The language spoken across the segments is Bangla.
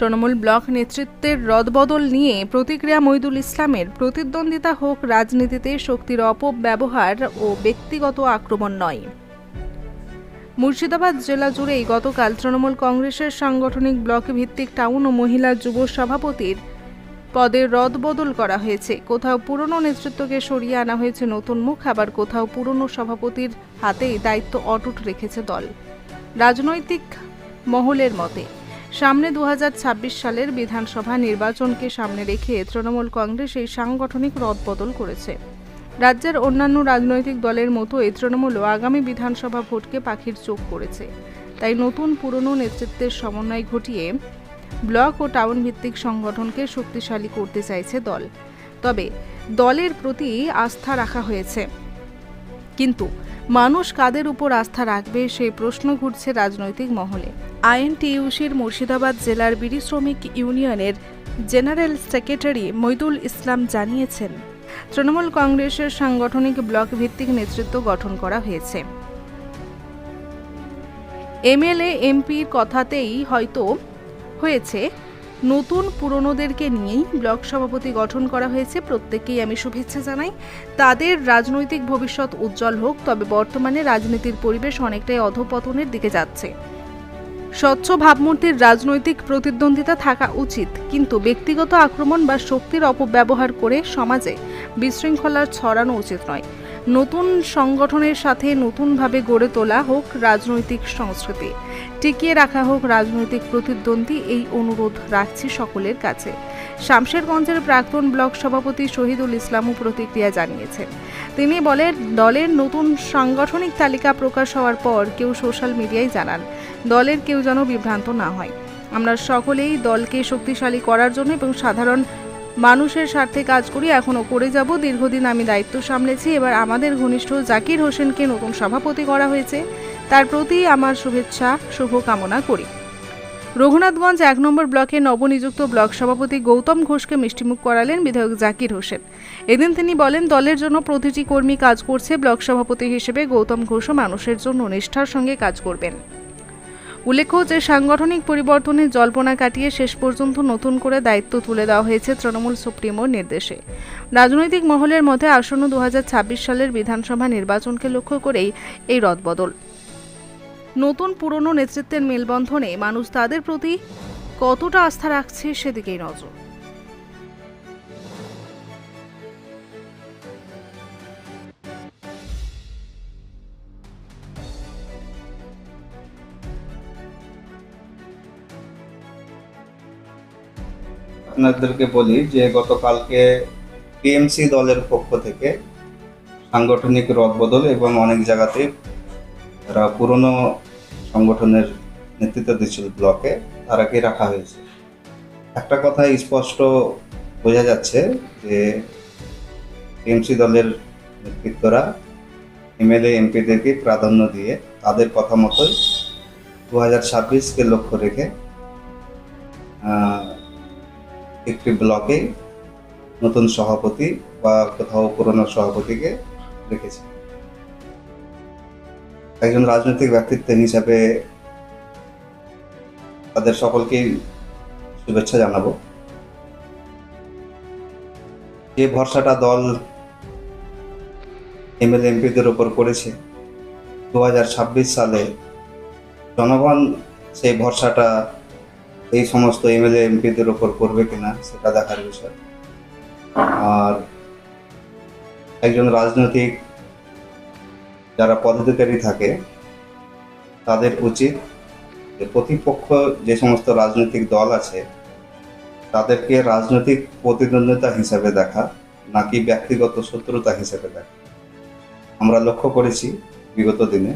তৃণমূল ব্লক নেতৃত্বের রদবদল নিয়ে প্রতিক্রিয়া মইদুল ইসলামের প্রতিদ্বন্দ্বিতা হোক রাজনীতিতে শক্তির অপব্যবহার ও ব্যক্তিগত আক্রমণ নয়। মুর্শিদাবাদ জেলা জুড়েই গতকাল তৃণমূল কংগ্রেসের সাংগঠনিক ব্লক ভিত্তিক টাউন ও মহিলা যুব সভাপতির পদের রদবদল করা হয়েছে। কোথাও পুরনো নেতৃত্বকে সরিয়ে আনা হয়েছে নতুন মুখ, আবার কোথাও পুরনো সভাপতির হাতেই দায়িত্ব অটুট রেখেছে দল। রাজনৈতিক মহলের মতে সামনে দু হাজার ছাব্বিশ সালের বিধানসভা নির্বাচনকে সামনে রেখে তৃণমূল কংগ্রেস এই সাংগঠনিক রদবদল করেছে। রাজ্যের অন্যান্য রাজনৈতিক দলের মতোই তৃণমূলও আগামী বিধানসভা ভোটকে পাখির চোখ করেছে তাই নতুন পুরনো নেতৃত্বের সমন্বয় ঘটিয়ে ব্লক ও টাউন ভিত্তিক সংগঠনকে শক্তিশালী করতে চাইছে দল। তবে দলের প্রতি আস্থা রাখা হয়েছে। কিন্তু মানুষ কাদের উপর আস্থা রাখবে সেই প্রশ্ন ঘুরছে রাজনৈতিক মহলে। আইএনটিইউসির মুর্শিদাবাদ জেলার বিড়ি শ্রমিক ইউনিয়নের জেনারেল সেক্রেটারি মইদুল ইসলাম জানিয়েছেন, তৃণমূল কংগ্রেসের সাংগঠনিক ব্লক ভিত্তিক নেতৃত্ব গঠন করা হয়েছে। এমএলএ, এমপির কথাতেই হয়তো হয়েছে নতুন পুরনোদেরকে নিয়েই ব্লক সভাপতি গঠন করা হয়েছে। প্রত্যেককেই আমি শুভেচ্ছা জানাই। তাদের রাজনৈতিক ভবিষ্যৎ উজ্জ্বল হোক, তবে বর্তমানে রাজনীতির পরিবেশ অনেকটাই অধপতনের দিকে যাচ্ছে। স্বচ্ছ ভাবমূর্তির রাজনৈতিক প্রতিদ্বন্দ্বিতা থাকা উচিত, কিন্তু ব্যক্তিগত আক্রমণ বা শক্তির অপব্যবহার করে সমাজে বিশৃঙ্খলার ছড়ানো উচিত নয়। নতুন সংগঠনের সাথে নতুনভাবে গড়ে তোলা হোক রাজনৈতিক সংস্কৃতি। টিকিয়ে রাখা হোক রাজনৈতিক প্রতিদ্বন্দ্বী এই অনুরোধ রাখছি সকলের কাছে। শামশেরগঞ্জের প্রাক্তন ব্লক সভাপতি শহীদুল ইসলামও প্রতিক্রিয়া জানিয়েছেন। তিনি বলেন, দলের নতুন সাংগঠনিক তালিকা প্রকাশ হওয়ার পর কেউ সোশ্যাল মিডিয়ায় জানান, দলের কেউ যেন বিভ্রান্ত না হয়। আমরা সকলেই দলকে শক্তিশালী করার জন্য এবং সাধারণ মানুষের স্বার্থে কাজ করি, এখনও করে যাব। দীর্ঘদিন আমি দায়িত্ব সামলেছি। এবার আমাদের ঘনিষ্ঠ জাকির হোসেনকে নতুন সভাপতি করা হয়েছে। তার প্রতি আমার শুভেচ্ছা, শুভকামনা করি। রঘুনাথগঞ্জ এক নম্বর ব্লকে নবনিযুক্ত ব্লক সভাপতি গৌতম ঘোষকে মিষ্টিমুখ করালেন বিধায়ক জাকির হোসেন। এদিন তিনি বলেন, দলের জন্য প্রতিটি কর্মী কাজ করছে, ব্লক সভাপতি হিসেবে গৌতম ঘোষও মানুষের জন্য নিষ্ঠার সঙ্গে কাজ করবেন। উল্লেখ্য যে সাংগঠনিক পরিবর্তনের জল্পনা কাটিয়ে শেষ পর্যন্ত নতুন করে দায়িত্ব তুলে দেওয়া হয়েছে তৃণমূল সুপ্রিমোর নির্দেশে। রাজনৈতিক মহলের মধ্যে আসন্ন দু হাজার ছাব্বিশ সালের বিধানসভা নির্বাচনকে লক্ষ্য করেই এই রদবদল। নতুন পুরনো নেতৃত্বের মেলবন্ধনে মানুষ তাদের প্রতি কতটা আস্থা রাখছে সেদিকেই নজর। আপনাদেরকে বলি যে গতকালকে টিএমসি দলের পক্ষ থেকে সাংগঠনিক রদবদল এবং অনেক জায়গাতে তারা পুরনো সংগঠনের নেতৃত্ব দিচ্ছিল ব্লকে, তারাকে রাখা হয়েছে। একটা কথা স্পষ্ট বোঝা যাচ্ছে যে টিএমসি দলের নেতৃত্বরা এমএলএ, এমপিদেরকে প্রাধান্য দিয়ে তাদের কথা মতোই দু হাজার ছাব্বিশকে লক্ষ্য রেখে একটি ব্লকে নতুন সভাপতি বা কোথাও পুরনো সভাপতিকে রেখেছে। একজন রাজনৈতিক ব্যক্তিত্ব হিসাবে তাদের সকলকেই শুভেচ্ছা জানাব। যে ভরসাটা দল এমএলএ, এমপিদের উপর করেছে, দু হাজার ছাব্বিশ সালে জনগণ সেই ভরসাটা এই সমস্ত এমএলএ এমপিদের উপর করবে কিনা সেটা দেখার বিষয়। আর একজন রাজনৈতিক যারা পদাধিকারী থাকে, তাদের উচিত যে প্রতিপক্ষ যে সমস্ত রাজনৈতিক দল আছে, তাদেরকে রাজনৈতিক প্রতিদ্বন্দ্বিতা হিসাবে দেখা, নাকি ব্যক্তিগত শত্রুতা হিসেবে দেখা। আমরা লক্ষ্য করেছি বিগত দিনে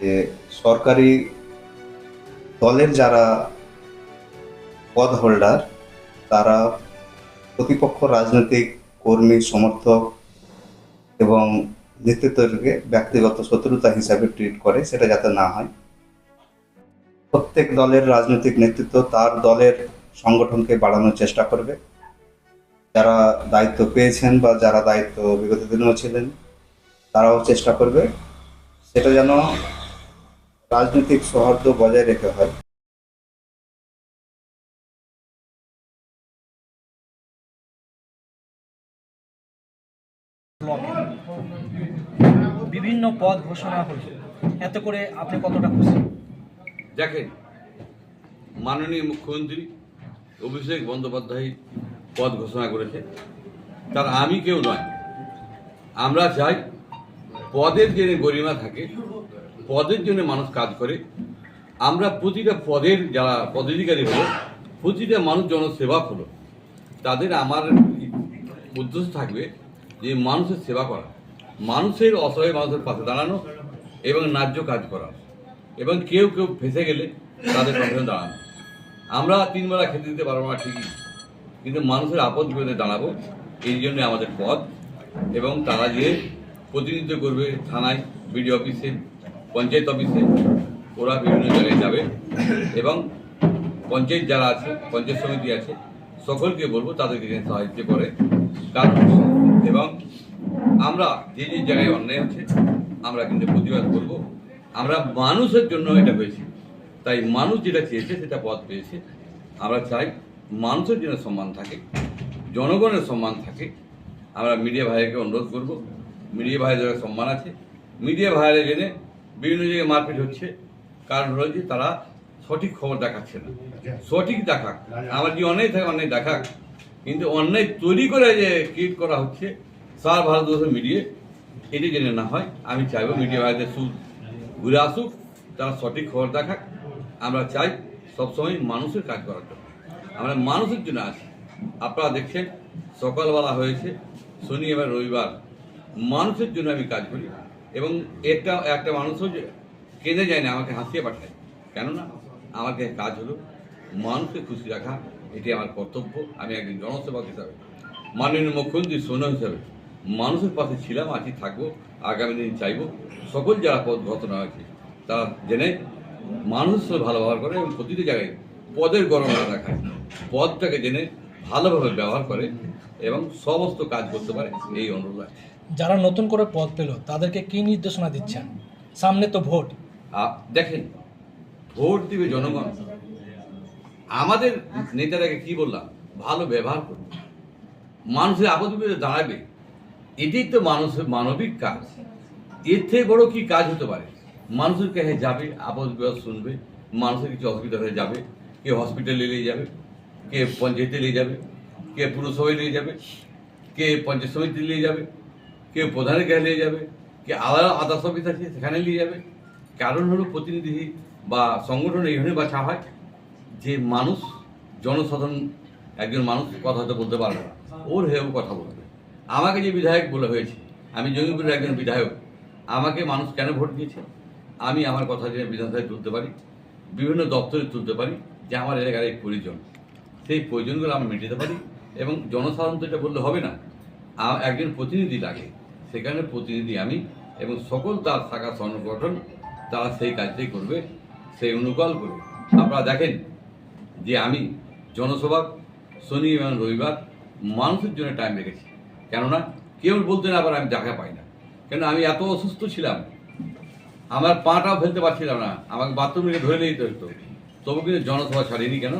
যে সরকারি দলের যারা পদ হোল্ডার তারা প্রতিপক্ষ রাজনৈতিক কর্মী, সমর্থক এবং নেতৃত্বকে ব্যক্তিগত শত্রুতা হিসাবে ট্রিট করে, সেটা যাতে না হয়। প্রত্যেক দলের রাজনৈতিক নেতৃত্ব তার দলের সংগঠনকে বাড়ানোর চেষ্টা করবে। যারা দায়িত্ব পেয়েছেন বা যারা দায়িত্ব বিগত দিনেও ছিলেন, তারাও চেষ্টা করবে। সেটা যেন রাজনৈতিক সৌহার্দ্য বজায় রেখে হয়। বিভিন্ন পদ ঘোষণা হলো এত করে আপনি কতটা খুশি? দেখেন, মাননীয় মুখ্যমন্ত্রী অভিষেক বন্দ্যোপাধ্যায় পদ ঘোষণা করেছে। তার আমি কেউ নয়। আমরা চাই পদের যে গরিমা থাকে, পদের জন্য মানুষ কাজ করে। আমরা প্রতিটা পদের যারা পদাধিকারী হলো, প্রতিটা মানুষ জনসেবা হলো, তাদের আমার উদ্দেশ্য থাকবে যে মানুষের সেবা করা, মানুষের অসহায় মানুষের পাশে দাঁড়ানো এবং ন্যায্য কাজ করা এবং কেউ কেউ ফেসে গেলে তাদের পাশে দাঁড়ানো। আমরা তিনবেলা খেতে দিতে পারব না ঠিকই, কিন্তু মানুষের আপদ বিপদে দাঁড়াবো এই জন্য আমাদের পদ এবং তারা যে প্রতিনিধিত্ব করবে থানায়, বিডিও অফিসে, পঞ্চায়েত অফিসে, ওরা বিভিন্ন জায়গায় যাবে এবং পঞ্চায়েত যারা আছে, পঞ্চায়েত সমিতি আছে, সকলকে বলব তাদেরকে সাহায্য করে। কারণ এবং আমরা যে যে জায়গায় অন্যায় হচ্ছে আমরা কিন্তু প্রতিবাদ করব। আমরা মানুষের জন্য এটা হয়েছে। তাই মানুষ যেটা চেয়েছে সেটা পথ পেয়েছে। আমরা চাই মানুষের জন্য সম্মান থাকে জনগণের সম্মান থাকে। আমরা মিডিয়া ভাইকে অনুরোধ করব। মিডিয়া ভাইদের সম্মান আছে মিডিয়া ভাইরা জেনে বিভিন্ন জায়গায় মারপিট হচ্ছে। কারণ হলো যে তারা সঠিক খবর দেখাচ্ছে না। সঠিক দেখাক। আমার যে অন্যায় থাকে অন্যায় দেখাক। কিন্তু অন্যায় তৈরি করে যে ক্রিয়েট করা হচ্ছে, সারা ভারতবর্ষের মিডিয়া এটি জেনে না হয়, আমি চাইব মিডিয়া ভাইদের সুদ ঘুরে আসুক, তারা সঠিক খবর দেখাক। আমরা চাই সবসময় মানুষের কাজ করার জন্য। আমরা মানুষের জন্য আছি। আপনারা দেখছেন, সকালবেলা হয়েছে, শনি এবং রবিবার। মানুষের জন্য আমি কাজ করি এবং একটা একটা মানুষও কেঁদে যায় না, আমাকে হাসিয়ে পাঠায়। কেননা, আমাকে কাজ হলো মানুষকে খুশি রাখা এটি আমার কর্তব্য আমি একজন জনসেবক হিসাবে। মাননীয় মুখ্যমন্ত্রী সোনা হিসাবে মানুষের পাশে ছিলাম আছি থাকব আগামী দিন চাইব। সকল যারা পদ ঘটনা হয়েছে তারা জেনে মানুষের সাথে ভালো ব্যবহার করে এবং প্রতিটি জায়গায় পদের গণনা দেখায়। পদটাকে জেনে ভালোভাবে ব্যবহার করে এবং সমস্ত কাজ করতে পারে এই অনুরোধ আছে যারা নতুন করে পদ পেল তাদেরকে কি নির্দেশনা দিচ্ছেন? সামনে তো ভোট। দেখেন ভোট দিবে জনগণ আমাদের নেতারাকে কি বললাম? ভালো ব্যবহার করবে মানুষের আপদ দাঁড়াবে। এটাই তো মানুষের মানবিক কাজ। এর থেকে বড় কি কাজ হতে পারে? মানুষের কাছে যাবে আপদ বিপদ শুনবে। মানুষের কিছু অসুবিধা হয়ে যাবে। কে হসপিটালে নিয়ে যাবে, কে পঞ্চায়েতে নিয়ে যাবে, কে পুরসভায় নিয়ে যাবে, কে পঞ্চায়েত সমিতি নিয়ে যাবে, কে প্রধানের কাছে নিয়ে যাবে, কে আলাদা আদার্স অফিস আছে সেখানে নিয়ে যাবে। কারণ হলো প্রতিনিধি বা সংগঠন এইভাবে বাছা হয়। যে মানুষ, জনসাধারণ একজন মানুষ কথা হয়তো বলতে পারবে না। ওর হেও কথা বলবে। আমাকে যে বিধায়ক বলে হয়েছে, আমি জঙ্গিপুরের একজন বিধায়ক, আমাকে মানুষ কেন ভোট দিয়েছে? আমি আমার কথা যে বিধানসভায় তুলতে পারি, বিভিন্ন দপ্তরে তুলতে পারি যে আমার এলাকার এই প্রয়োজন। সেই প্রয়োজনগুলো আমি মেটাতে পারি এবং জনসাধারণ তো এটা বললে হবে না। একজন প্রতিনিধি লাগে। সেখানে প্রতিনিধি আমি এবং সকল তার থাকা সংগঠন, তারা সেই কাজটাই করবে, সেই অনুকূল করবে। আপনারা দেখেন যে আমি জনসভা, শনি এবং রবিবার মানুষের জন্য টাইম রেখেছি। কেননা কেউ বলতে না আবার আমি দেখা পাই না। কেন আমি এত অসুস্থ ছিলাম, আমার পাটাও ফেলতে পারছিলাম না, আমাকে বাথরুম থেকে ধরে নিতে হতো। তবু কিন্তু জনসভা ছাড়িনি কেন?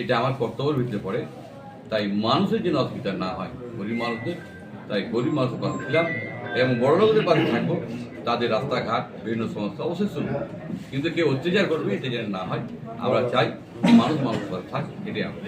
এটা আমার কর্তব্যের ভিতরে পড়ে। তাই মানুষের জন্য অসুবিধা না হয়। গরিব মানুষদের, তাই গরিব মানুষের পাশে ছিলাম এবং বড় লোকদের পাশে থাকব, তাদের রাস্তাঘাট, বিভিন্ন সমস্যা অবশ্যই শুনব। কিন্তু কেউ অত্যাচার করবে, এটা যেন না হয়। আমরা চাই মানুষ মানুষ থাক, এটাই আমরা